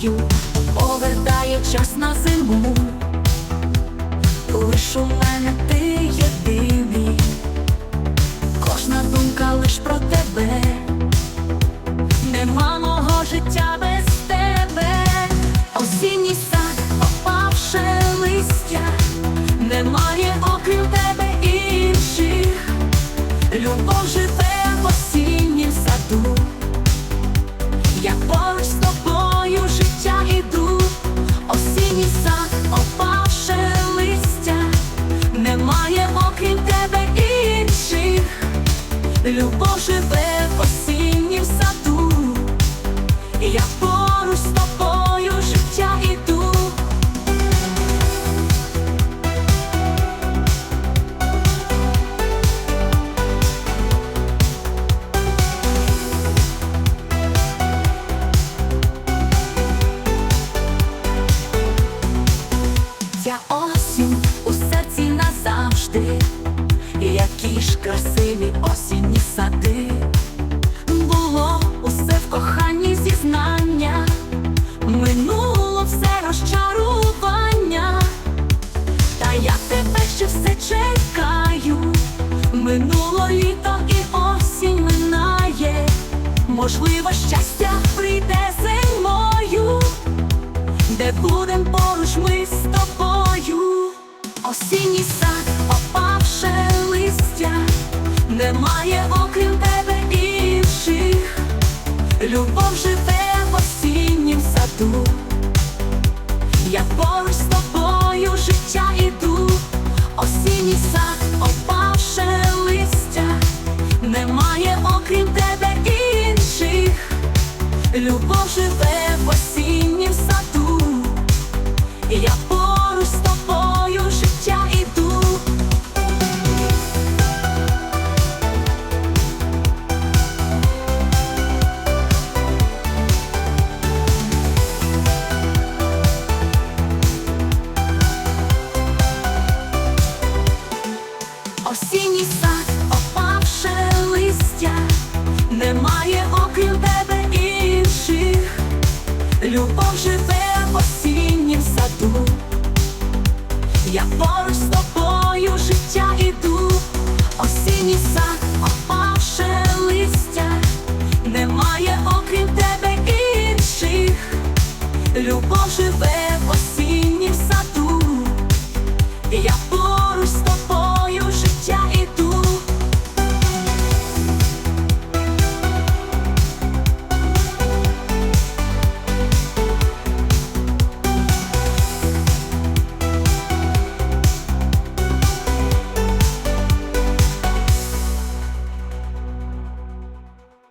тобою повертає час на зиму. Лиш у мене ти єдиний, кожна думка лиш про тебе, нема мого життя без тебе, осінній сад, опавше листя, немає окрім тебе інших, любов живе в осіннім саду. Любов живе в осіннім саду, і я поруч з тобою життя іду. Ця осінь у серці назавжди, які ж красиві осінні все чекаю, минуло літо і осінь минає, можливо, щастя прийде зимою. Де будем поруч ми з тобою. Осінній немає окрім тебе інших. Любов живе в осіннім саду, і я поруч з тобою життя іду. Осінній сад, опавше немає окрім тебе інших. Любов живе в осіннім саду. Я поруч з тобою життя іду. Осінній сад,